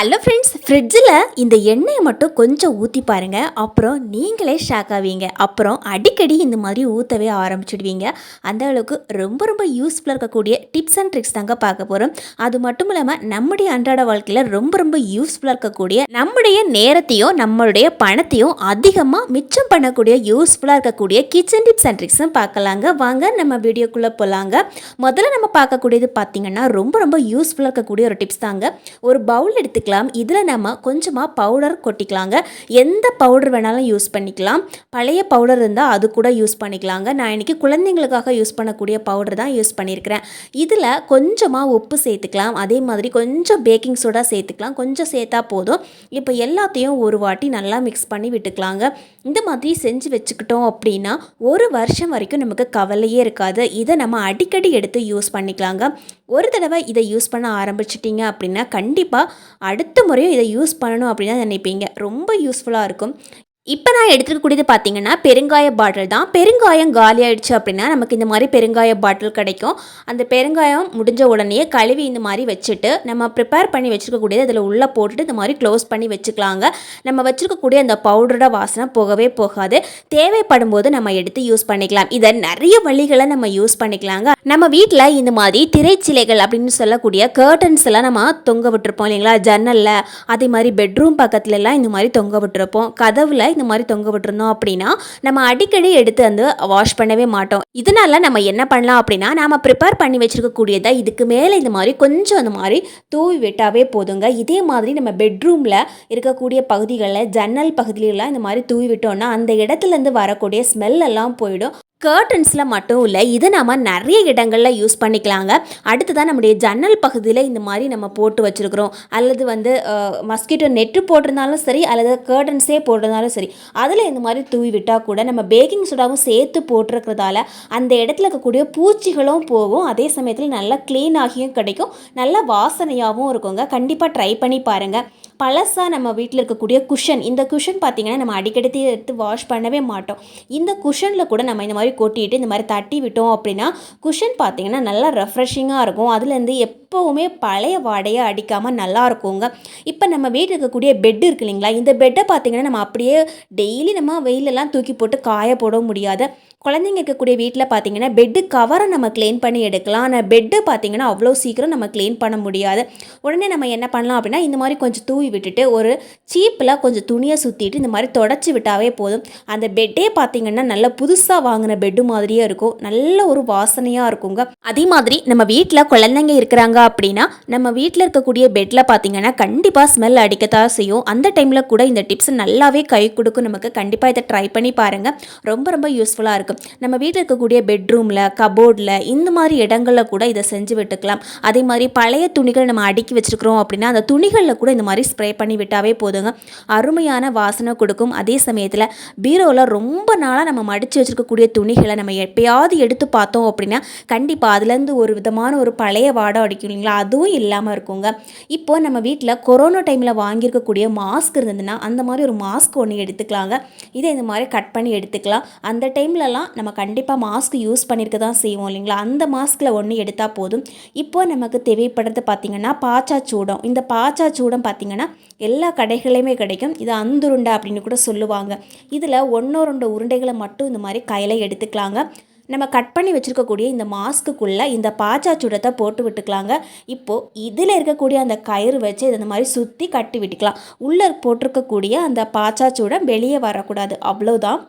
Hello friends ஃப்ரிட்ஜில் இந்த எண்ணெயை மட்டும் கொஞ்சம் ஊற்றி பாருங்கள் அப்புறம் நீங்களே ஷாக் ஆவீங்க. அப்புறம் அடிக்கடி இந்த மாதிரி ஊற்றவே ஆரம்பிச்சிடுவீங்க. அந்த அளவுக்கு ரொம்ப ரொம்ப யூஸ்ஃபுல்லாக இருக்கக்கூடிய டிப்ஸ் அண்ட் ட்ரிக்ஸ் தாங்க பார்க்க போகிறோம் அது மட்டும் இல்லாமல் நம்முடைய அன்றாட வாழ்க்கையில் ரொம்ப ரொம்ப யூஸ்ஃபுல்லாக இருக்கக்கூடிய நம்முடைய நேரத்தையும் நம்மளுடைய பணத்தையும் அதிகமாக மிச்சம் பண்ணக்கூடிய யூஸ்ஃபுல்லாக இருக்கக்கூடிய கிச்சன் டிப்ஸ் அண்ட் ட்ரிக்ஸும் பார்க்கலாங்க. வாங்க நம்ம வீடியோக்குள்ளே போகலாங்க முதல்ல நம்ம பார்க்கக்கூடியது பார்த்திங்கன்னா ரொம்ப ரொம்ப யூஸ்ஃபுல்லாக இருக்கக்கூடிய ஒரு டிப்ஸ் தாங்க. ஒரு பவுல் எடுத்துக்கலாம். இதில் நம்ம கொஞ்சமாக பவுடர் கொட்டிக்கலாங்க. எந்த பவுடர் வேணாலும் யூஸ் பண்ணிக்கலாம். பழைய பவுடர் இருந்தால் அது கூட யூஸ் பண்ணிக்கலாங்க. நான் இன்றைக்கி குழந்தைங்களுக்காக யூஸ் பண்ணக்கூடிய பவுடர் தான் யூஸ் பண்ணியிருக்கிறேன் இதில் கொஞ்சமாக உப்பு சேர்த்துக்கலாம். அதே மாதிரி கொஞ்சம் பேக்கிங் சோடா சேர்த்துக்கலாம். கொஞ்சம் சேர்த்தா போதும். இப்போ எல்லாத்தையும் ஒரு வாட்டி நல்லா மிக்ஸ் பண்ணி விட்டுக்கலாங்க. இந்த மாதிரி செஞ்சு வச்சுக்கிட்டோம் அப்படின்னா ஒரு வருஷம் வரைக்கும் நமக்கு கவலையே இருக்காது. இதை நம்ம அடிக்கடி எடுத்து யூஸ் பண்ணிக்கலாங்க. ஒரு தடவை இதை யூஸ் பண்ண ஆரம்பிச்சிட்டிங்க அப்படின்னா கண்டிப்பாக அடுத்த முறையும் இதை யூஸ் பண்ணணும் அப்படின்னு தான் நினைப்பீங்க. ரொம்ப யூஸ்ஃபுல்லாக இருக்கும். இப்போ நான் எடுத்துக்கக்கூடியது பார்த்தீங்கன்னா பெருங்காய பாட்டில் தான். பெருங்காயம் காலி ஆயிடுச்சு அப்படின்னா நமக்கு இந்த மாதிரி பெருங்காய பாட்டில் கிடைக்கும். அந்த பெருங்காயம் முடிஞ்ச உடனே கழுவி இந்த மாதிரி வச்சுட்டு நம்ம ப்ரிப்பேர் பண்ணி வச்சுருக்கக்கூடியது அதில் உள்ளே போட்டுட்டு இந்த மாதிரி க்ளோஸ் பண்ணி வச்சுக்கலாங்க. நம்ம வச்சுருக்கக்கூடிய அந்த பவுடரோட வாசனை போகவே போகாது. தேவைப்படும் போது நம்ம எடுத்து யூஸ் பண்ணிக்கலாம். இதை நிறைய வழிகளை நம்ம யூஸ் பண்ணிக்கலாங்க. நம்ம வீட்டில் இந்த மாதிரி திரைச்சிலைகள் அப்படின்னு சொல்லக்கூடிய கேர்டன்ஸ் எல்லாம் நம்ம தொங்க விட்டுருப்போம் இல்லைங்களா? ஜன்னலில் அதே மாதிரி பெட்ரூம் பக்கத்துலலாம் இந்த மாதிரி தொங்க விட்டுருப்போம். கதவில் இந்த மாதிரி தொங்க விட்டுருந்தோம் அப்படின்னா நம்ம அடிக்கடி எடுத்து வந்து வாஷ் பண்ணவே மாட்டோம். இதனால நம்ம என்ன பண்ணலாம் அப்படின்னா நாம் ப்ரிப்பேர் பண்ணி வச்சிருக்கக்கூடியதை இதுக்கு மேலே இந்த மாதிரி கொஞ்சம் அந்த மாதிரி தூவி விட்டாவே போதுங்க. இதே மாதிரி நம்ம பெட்ரூமில் இருக்கக்கூடிய பகுதிகளில் ஜன்னல் பகுதியிலலாம் இந்த மாதிரி தூவி விட்டோம்னா அந்த இடத்துலேருந்து வரக்கூடிய ஸ்மெல் எல்லாம் போயிடும். கர்டன்ஸில் மட்டும் இல்லை இதை நம்ம நிறைய இடங்களில் யூஸ் பண்ணிக்கலாங்க. அடுத்ததான் நம்முடைய ஜன்னல் பகுதியில் இந்த மாதிரி நம்ம போட்டு வச்சுருக்குறோம். அல்லது வந்து மஸ்கிட்டோ நெட்டு போட்டிருந்தாலும் சரி அல்லது கர்டன்ஸே போட்டிருந்தாலும் சரி அதில் இந்த மாதிரி தூவி விட்டால் கூட நம்ம பேக்கிங் சோடாவும் சேர்த்து போட்டிருக்கிறதால அந்த இடத்துல இருக்கக்கூடிய பூச்சிகளும் போகும். அதே சமயத்தில் நல்லா க்ளீன் ஆகியும் கிடைக்கும். நல்ல வாசனையாகவும் இருக்குங்க. கண்டிப்பாக ட்ரை பண்ணி பாருங்கள் பழசாக நம்ம வீட்டில் இருக்கக்கூடிய குஷன் இந்த குஷன் பார்த்திங்கன்னா நம்ம அடிக்கடி எடுத்து வாஷ் பண்ணவே மாட்டோம். இந்த குஷனில் கூட நம்ம இந்த மாதிரி கொட்டிட்டு இந்த மாதிரி தட்டி விட்டோம் அப்படின்னா குஷன் பார்த்திங்கன்னா நல்லா ரெஃப்ரெஷிங்காக இருக்கும். அதுலேருந்து எப் எப்போவுமே பழைய வாடையை அடிக்காமல் நல்லா இருக்குங்க. இப்போ நம்ம வீட்டில் இருக்கக்கூடிய பெட் இருக்கு இல்லைங்களா? இந்த பெட்டை பார்த்திங்கன்னா நம்ம அப்படியே டெய்லி நம்ம வெயிலெல்லாம் தூக்கி போட்டு காய போட முடியாது. குழந்தைங்க இருக்கக்கூடிய வீட்டில் பார்த்தீங்கன்னா பெட்டு கவரை நம்ம க்ளீன் பண்ணி எடுக்கலாம். ஆனால் பெட்டு பார்த்தீங்கன்னா அவ்வளோ சீக்கிரம் நம்ம க்ளீன் பண்ண முடியாது. உடனே நம்ம என்ன பண்ணலாம் அப்படின்னா இந்த மாதிரி கொஞ்சம் தூவி விட்டுட்டு ஒரு சீப்பில் கொஞ்சம் துணியை சுற்றிட்டு இந்த மாதிரி தொடச்சி விட்டாவே போதும். அந்த பெட்டே பார்த்தீங்கன்னா நல்ல புதுசாக வாங்கின பெட்டு மாதிரியே இருக்கும். நல்ல ஒரு வாசனையாக இருக்குங்க. அதே மாதிரி நம்ம வீட்டில் குழந்தைங்க இருக்கிறாங்க அப்படின்னா நம்ம வீட்டில் இருக்கக்கூடிய பெட்டில் பார்த்தீங்கன்னா கண்டிப்பாக ஸ்மெல் அடிக்கத்தான் செய்யும். அந்த டைமில் கூட இந்த டிப்ஸ் நல்லாவே கை கொடுக்கும். நமக்கு கண்டிப்பாக இதை ட்ரை பண்ணி பாருங்கள் ரொம்ப ரொம்ப யூஸ்ஃபுல்லாக இருக்கும். நம்ம வீட்டில் இருக்கக்கூடிய பெட்ரூமில் கபோர்டில் இந்த மாதிரி இடங்களில் கூட இதை செஞ்சு விட்டுக்கலாம். அதே மாதிரி பழைய துணிகள் நம்ம அடுக்கி வச்சுருக்கிறோம் அப்படின்னா அந்த துணிகளில் கூட இந்த மாதிரி ஸ்ப்ரே பண்ணி விட்டாவே போதுங்க. அருமையான வாசனை கொடுக்கும். அதே சமயத்தில் பீரோவில் ரொம்ப நாளாக நம்ம மடித்து வச்சுருக்கக்கூடிய துணிகளை நம்ம எப்பயாவது எடுத்து பார்த்தோம் அப்படின்னா கண்டிப்பாக அதுலேருந்து ஒரு விதமான ஒரு பழைய வாடம் அடிக்கும். இல்லைங்களா அதுவும் இல்லாமல் இருக்குங்க. இப்போ நம்ம வீட்டில் கொரோனா டைமில் வாங்கியிருக்கக்கூடிய மாஸ்க் இருந்ததுன்னா அந்த மாதிரி ஒரு மாஸ்க் ஒன்று எடுத்துக்கலாங்க. இதை இந்த மாதிரி கட் பண்ணி எடுத்துக்கலாம். அந்த டைம்லலாம் நம்ம கண்டிப்பாக மாஸ்க் யூஸ் பண்ணியிருக்க தான் செய்வோம் இல்லைங்களா? அந்த மாஸ்கில் ஒன்று எடுத்தால் போதும். இப்போ நமக்கு தேவைப்படுறது பார்த்திங்கன்னா பாச்சா சூடம். இந்த பாச்சா சூடம் பார்த்திங்கன்னா எல்லா கடைகளையுமே கிடைக்கும். இது அந்துருண்டை அப்படின்னு கூட சொல்லுவாங்க. இதில் ஒன்றோ ரெண்டு உருண்டைகளை மட்டும் இந்த மாதிரி கையில் எடுத்துக்கலாங்க. நம்ம கட் பண்ணி வச்சுருக்கக்கூடிய இந்த மாஸ்க்குள்ளே இந்த பாச்சா சுடத்தை போட்டு விட்டுக்கலாங்க. இப்போது இதில் இருக்கக்கூடிய அந்த கயிறு வச்சு இதை இந்த மாதிரி சுற்றி கட்டி விட்டுக்கலாம். உள்ளே போட்டிருக்கக்கூடிய அந்த பாச்சா சுடம் வெளியே வரக்கூடாது. அவ்வளோதான்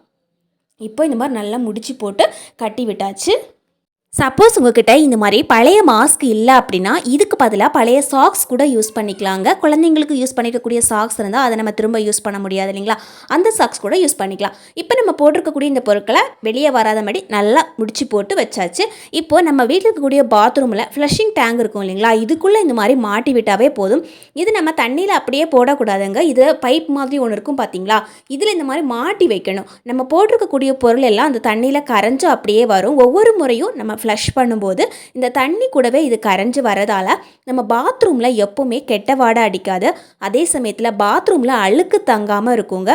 இப்போ இந்த மாதிரி நல்லா முடிச்சு போட்டு கட்டி விட்டாச்சு. சப்போஸ் உங்ககிட்ட இந்த மாதிரி பழைய மாஸ்க் இல்லை அப்படின்னா இதுக்கு பதிலாக பழைய சாக்ஸ் கூட யூஸ் பண்ணிக்கலாங்க. குழந்தைங்களுக்கு யூஸ் பண்ணிக்கக்கூடிய சாக்ஸ் இருந்தால் அதை நம்ம திரும்ப யூஸ் பண்ண முடியாது இல்லைங்களா? அந்த சாக்ஸ் கூட யூஸ் பண்ணிக்கலாம். இப்போ நம்ம போட்டிருக்கக்கூடிய இந்த பொருட்களை வெளியே வராத மாதிரி நல்லா முடிச்சு போட்டு வச்சாச்சு. இப்போது நம்ம வீட்டில் இருக்கக்கூடிய பாத்ரூமில் ஃப்ளஷிங் டேங்க் இருக்கும் இல்லைங்களா? இதுக்குள்ளே இந்த மாதிரி மாட்டி விட்டாவே போதும். இது நம்ம தண்ணியில் அப்படியே போடக்கூடாதுங்க. இது பைப் மாதிரி ஒன்று இருக்கும் பார்த்தீங்களா இதில் இந்த மாதிரி மாட்டி வைக்கணும். நம்ம போட்டிருக்கக்கூடிய பொருள் எல்லாம் அந்த தண்ணியில் கரைஞ்சு அப்படியே வரும். ஒவ்வொரு முறையும் நம்ம ஃப்ளஷ் பண்ணும்போது இந்த தண்ணி கூடவே இது கரைஞ்சி வரதால் நம்ம பாத்ரூமில் எப்போவுமே கெட்ட வாடை அடிக்காது. அதே சமயத்தில் பாத்ரூமில் அழுக்கு தங்காமல் இருக்குங்க.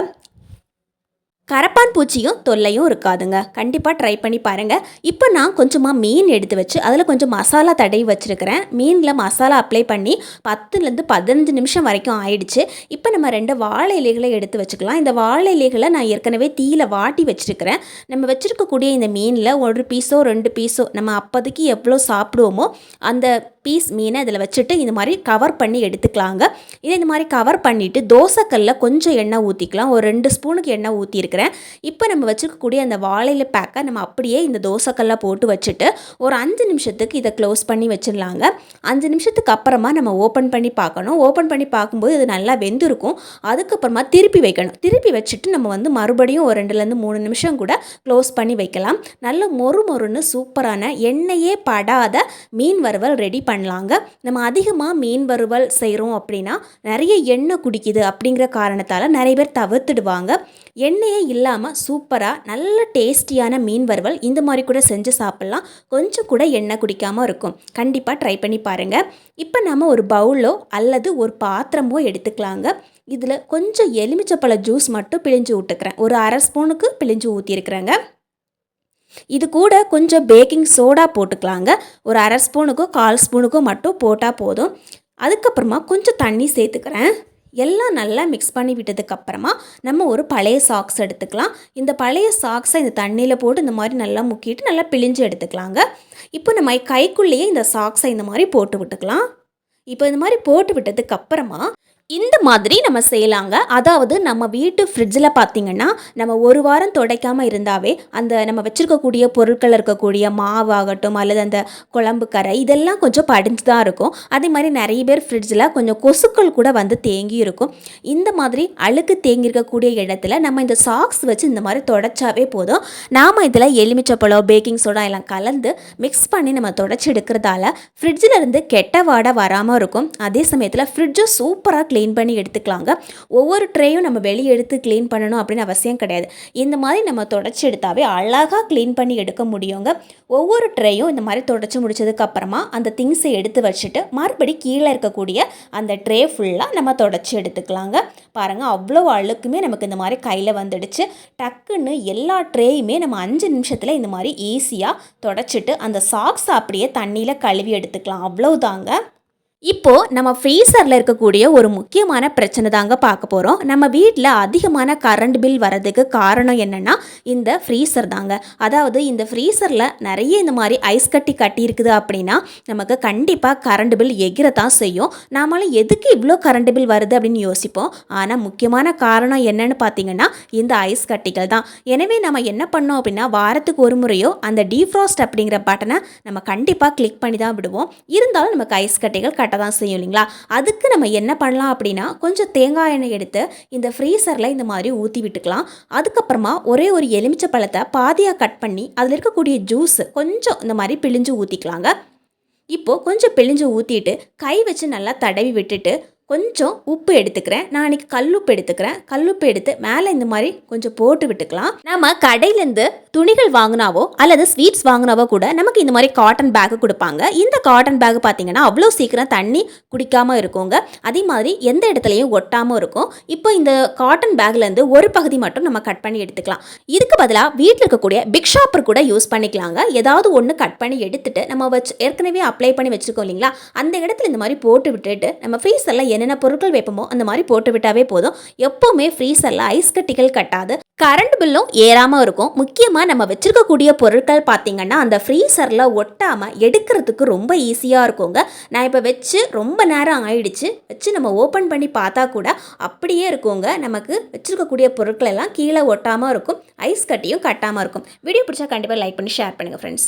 கரப்பான் பூச்சியும் தொல்லையும் இருக்காதுங்க. கண்டிப்பாக ட்ரை பண்ணி பாருங்கள் இப்போ நான் கொஞ்சமாக மீன் எடுத்து வச்சு அதில் கொஞ்சம் மசாலா தடவி வச்சுருக்கிறேன். மீனில் மசாலா அப்ளை பண்ணி பத்துலேருந்து பதினஞ்சு நிமிஷம் வரைக்கும் ஆயிடுச்சு. இப்போ நம்ம ரெண்டு வாழை இலைகளை எடுத்து வச்சுக்கலாம். இந்த வாழை இலைகளை நான் ஏற்கனவே தீயில் வாட்டி வச்சுருக்கிறேன். நம்ம வச்சுருக்கக்கூடிய இந்த மீனில் ஒரு பீஸோ ரெண்டு பீஸோ நம்ம அப்போதைக்கு எவ்வளோ சாப்பிடுவோமோ அந்த பீஸ் மீனை இதில் வச்சுட்டு இந்த மாதிரி கவர் பண்ணி எடுத்துக்கலாங்க. இதை இந்த மாதிரி கவர் பண்ணிவிட்டு தோசைக்கல்லில் கொஞ்சம் எண்ணெய் ஊற்றிக்கலாம் ஒரு ரெண்டு ஸ்பூனுக்கு எண்ணெய் ஊற்றிருக்கிறேன் இப்போ நம்ம வச்சுருக்கக்கூடிய அந்த வாழையில பேக்கை நம்ம அப்படியே இந்த தோசைக்கல்லாம் போட்டு வச்சுட்டு ஒரு அஞ்சு நிமிஷத்துக்கு இதை க்ளோஸ் பண்ணி வச்சிடலாங்க. அஞ்சு நிமிஷத்துக்கு அப்புறமா நம்ம ஓப்பன் பண்ணி பார்க்கணும். ஓப்பன் பண்ணி பார்க்கும்போது இது நல்லா வெந்திருக்கும். அதுக்கப்புறமா திருப்பி வைக்கணும். திருப்பி வச்சுட்டு நம்ம வந்து மறுபடியும் ஒரு ரெண்டுலேருந்து மூணு நிமிஷம் கூட க்ளோஸ் பண்ணி வைக்கலாம். நல்ல மொறு மொறுன்னு சூப்பரான எண்ணெயே படாத மீன் வறுவல் ரெடி பண்ணலாங்க. நம்ம அதிகமாக மீன் வறுவல் செய்கிறோம் அப்படின்னா நிறைய எண்ணெய் குடிக்குது அப்படிங்கிற காரணத்தால் நிறைய பேர் தவிர்த்துடுவாங்க. எண்ணெயே இல்லாமல் சூப்பராக நல்ல டேஸ்டியான மீன் வறுவல் இந்த மாதிரி கூட செஞ்சு சாப்பிட்லாம். கொஞ்சம் கூட எண்ணெய் குடிக்காமல் இருக்கும். கண்டிப்பாக ட்ரை பண்ணி பாருங்கள் இப்போ நம்ம ஒரு பவுலோ அல்லது ஒரு பாத்திரமோ எடுத்துக்கலாங்க. இதில் கொஞ்சம் எலுமிச்சப்பழ ஜூஸ் மட்டும் பிழிஞ்சு விட்டுக்கிறேன் ஒரு அரை ஸ்பூனுக்கு பிழிஞ்சு ஊற்றிருக்கிறேங்க இது கூட கொஞ்சம் பேக்கிங் சோடா போட்டுக்கலாங்க. ஒரு அரை ஸ்பூனுக்கோ கால் ஸ்பூனுக்கோ மட்டும் போட்டால் போதும். அதுக்கப்புறமா கொஞ்சம் தண்ணி சேர்த்துக்கிறேன். எல்லாம் நல்லா மிக்ஸ் பண்ணி விட்டதுக்கப்புறமா நம்ம ஒரு பழைய சாக்ஸ் எடுத்துக்கலாம். இந்த பழைய சாக்ஸை இந்த தண்ணியில் போட்டு இந்த மாதிரி நல்லா முக்கிட்டு நல்லா பிழிஞ்சு எடுத்துக்கலாங்க. இப்போ நம்ம கைக்குள்ளேயே இந்த சாக்ஸை இந்த மாதிரி போட்டு விட்டுக்கலாம். இப்போ இந்த மாதிரி போட்டு விட்டதுக்கப்புறமா இந்த மாதிரி நம்ம செய்யலாங்க. அதாவது நம்ம வீட்டு ஃப்ரிட்ஜில் பார்த்திங்கன்னா நம்ம ஒரு வாரம் துடைக்காமல் இருந்தாவே அந்த நம்ம வச்சுருக்கக்கூடிய பொருட்கள் இருக்கக்கூடிய மாவு ஆகட்டும் அல்லது அந்த குழம்பு கரை இதெல்லாம் கொஞ்சம் படிஞ்சு தான் இருக்கும். அதே மாதிரி நிறைய பேர் ஃப்ரிட்ஜில் கொஞ்சம் கொசுக்கள் கூட வந்து தேங்கி இருக்கும். இந்த மாதிரி அழுக்கு தேங்கி இருக்கக்கூடிய இடத்துல நம்ம இந்த சாக்ஸ் வச்சு இந்த மாதிரி தொடச்சாவே போதும். நாம் இதில் எலுமிச்சப்பழம் பேக்கிங் சோடா எல்லாம் கலந்து மிக்ஸ் பண்ணி நம்ம தொடச்சி எடுக்கிறதால ஃப்ரிட்ஜில் இருந்து கெட்ட வாடை வராமல் இருக்கும். அதே சமயத்தில் ஃப்ரிட்ஜும் சூப்பராக க்ளீன் பண்ணி எடுத்துக்கலாங்க. ஒவ்வொரு ட்ரேயும் நம்ம வெளியே எடுத்து க்ளீன் பண்ணணும் அப்படின்னு அவசியம் கிடையாது. இந்த மாதிரி நம்ம தொடச்சி எடுத்தாவே அழகாக க்ளீன் பண்ணி எடுக்க முடியுங்க. ஒவ்வொரு ட்ரேயும் இந்த மாதிரி தொடச்சி முடிச்சதுக்கப்புறமா அந்த திங்ஸை எடுத்து வச்சுட்டு மறுபடி கீழே இருக்கக்கூடிய அந்த ட்ரே ஃபுல்லாக நம்ம தொடச்சி எடுத்துக்கலாங்க. பாருங்கள் அவ்வளோ அழுக்குமே நமக்கு இந்த மாதிரி கையில் வந்துடுச்சு. டக்குன்னு எல்லா ட்ரேயுமே நம்ம அஞ்சு நிமிஷத்தில் இந்த மாதிரி ஈஸியாக தொடச்சிட்டு அந்த சாக்ஸ் அப்படியே தண்ணியில் கழுவி எடுத்துக்கலாம். அவ்வளோதாங்க இப்போது நம்ம ஃப்ரீசரில் இருக்கக்கூடிய ஒரு முக்கியமான பிரச்சனை தாங்க பார்க்க போகிறோம் நம்ம வீட்டில் அதிகமான கரண்ட் பில் வரதுக்கு காரணம் என்னென்னா இந்த ஃப்ரீசர் தாங்க. அதாவது இந்த ஃப்ரீசரில் நிறைய இந்த மாதிரி ஐஸ் கட்டி கட்டியிருக்குது அப்படின்னா நமக்கு கண்டிப்பாக கரண்ட் பில் எகிரத்தான் செய்யும். நாமளும் எதுக்கு இவ்வளோ கரண்ட் பில் வருது அப்படின்னு யோசிப்போம். ஆனால் முக்கியமான காரணம் என்னன்னு பார்த்தீங்கன்னா இந்த ஐஸ் கட்டிகள் தான். எனவே நம்ம என்ன பண்ணோம் அப்படின்னா வாரத்துக்கு ஒரு முறையோ அந்த டீஃப்ராஸ்ட் அப்படிங்கிற பட்டனை நம்ம கண்டிப்பாக கிளிக் பண்ணி தான் விடுவோம். இருந்தாலும் நமக்கு ஐஸ் கட்டிகள் கட்ட தான் செய்யும் இல்லைங்களா? அதுக்கு நம்ம என்ன பண்ணலாம் அப்படின்னா கொஞ்சம் தேங்காய் எண்ணெய் எடுத்து இந்த ஃப்ரீசரில் இந்த மாதிரி ஊற்றி விட்டுக்கலாம். அதுக்கப்புறமா ஒரே ஒரு எலுமிச்சை பழத்தை பாதியாக கட் பண்ணி அதில் இருக்கக்கூடிய ஜூஸ் கொஞ்சம் இந்த மாதிரி பிழிஞ்சு ஊற்றிக்கலாங்க இப்போது கொஞ்சம் பிழிஞ்சு ஊற்றிட்டு கை வச்சு நல்லா தடவி விட்டுட்டு கொஞ்சம் உப்பு எடுத்துக்கிறேன். நான் அன்றைக்கி கல்லுப்பு எடுத்துக்கிறேன். கல்லுப்பு எடுத்து மேலே இந்த மாதிரி கொஞ்சம் போட்டு விட்டுக்கலாம். நம்ம கடையிலேருந்து துணிகள் வாங்கினாவோ அல்லது ஸ்வீட்ஸ் வாங்கினாவோ கூட நமக்கு இந்த மாதிரி காட்டன் பேக்கு கொடுப்பாங்க. இந்த காட்டன் பேக் பார்த்தீங்கன்னா அவ்வளோ சீக்கிரம் தண்ணி குடிக்காமல் இருக்குங்க. அதே மாதிரி எந்த இடத்துலையும் ஒட்டாமல் இருக்கும். இப்போ இந்த காட்டன் பேக்லேருந்து ஒரு பகுதி மட்டும் நம்ம கட் பண்ணி எடுத்துக்கலாம். இதுக்கு பதிலாக வீட்டில் இருக்கக்கூடிய பிக் ஷாப்பர் கூட யூஸ் பண்ணிக்கலாங்க. ஏதாவது ஒன்று கட் பண்ணி எடுத்துட்டு நம்ம வச்சு ஏற்கனவே அப்ளை பண்ணி வச்சுருக்கோம் இல்லைங்களா? அந்த இடத்துல இந்த மாதிரி போட்டு விட்டுட்டு நம்ம ஃப்ரீசரில் என்னென்ன பொருட்கள் வைப்போமோ அந்த மாதிரி போட்டு விட்டாவே போதும். எப்போவுமே ஃப்ரீசரில் ஐஸ் கட்டிகள் கட்டாது. கரண்ட் பில்லும் ஏறாமல் இருக்கும். முக்கியமாக நம்ம வச்சுருக்கக்கூடிய பொருட்கள் பார்த்திங்கன்னா அந்த ஃப்ரீசரில் ஒட்டாமல் எடுக்கிறதுக்கு ரொம்ப ஈஸியாக இருக்குங்க. நான் இப்போ வச்சு ரொம்ப நேரம் ஆயிடுச்சு. வச்சு நம்ம ஓப்பன் பண்ணி பார்த்தா கூட அப்படியே இருக்குங்க. நமக்கு வச்சுருக்கக்கூடிய பொருட்கள் எல்லாம் கீழே ஒட்டாமல் இருக்கும். ஐஸ் கட்டியும் கட்டாமல் இருக்கும். வீடியோ பிடிச்சா கண்டிப்பாக லைக் பண்ணி ஷேர் பண்ணுங்கள் ஃப்ரெண்ட்ஸ்